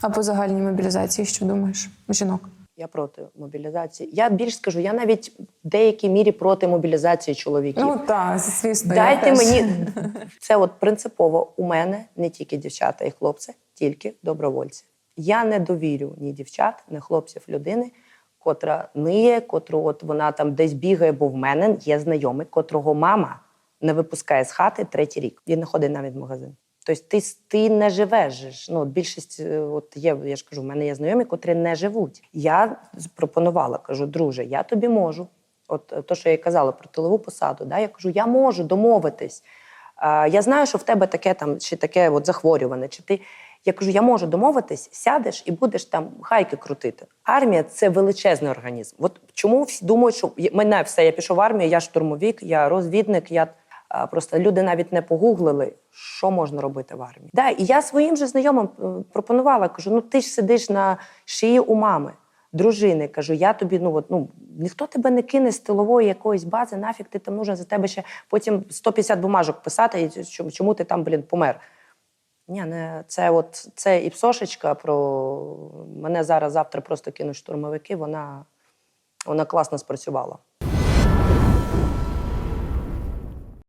А по загальній мобілізації, що думаєш? Жінок? Я проти мобілізації. Я більш скажу, я навіть в деякій мірі проти мобілізації чоловіків. Ну так, звісно. Дайте теж. мені це от принципово у мене не тільки дівчата і хлопці, тільки добровольці. Я не довірю ні дівчат, ні хлопців людини, котра ниє, котру от вона там десь бігає, бо в мене є знайомий, котрого мама не випускає з хати третій рік. Він не ходить навіть в магазин. Тобто ти, ти не живеш. Ну, от більшість, е, от є, я ж кажу, в мене є знайомі, котрі не живуть. Я пропонувала, кажу, друже, я тобі можу. От е, то, що я казала про тилову посаду, да, я кажу, я можу домовитись. Я знаю, що в тебе таке там, чи таке от захворюване, чи ти. Я кажу, я можу домовитись, сядеш і будеш там гайки крутити. Армія це величезний організм. От чому всі думають, що мене все, я пішов в армію, я штурмовик, я розвідник, я просто люди навіть не погуглили, що можна робити в армії. Да, і я своїм же знайомим е, пропонувала, кажу: ну ти ж сидиш на шиї у мами, дружини. Кажу, я тобі, ну от ну ніхто тебе не кине з тилової якоїсь бази, нафіг ти там нужен за тебе ще потім 150 бумажок писати, і чому, ти там, блін, помер. Ні, не це от це і псошечка про мене зараз завтра просто кинуть штурмовики. Вона, вона класно спрацювала.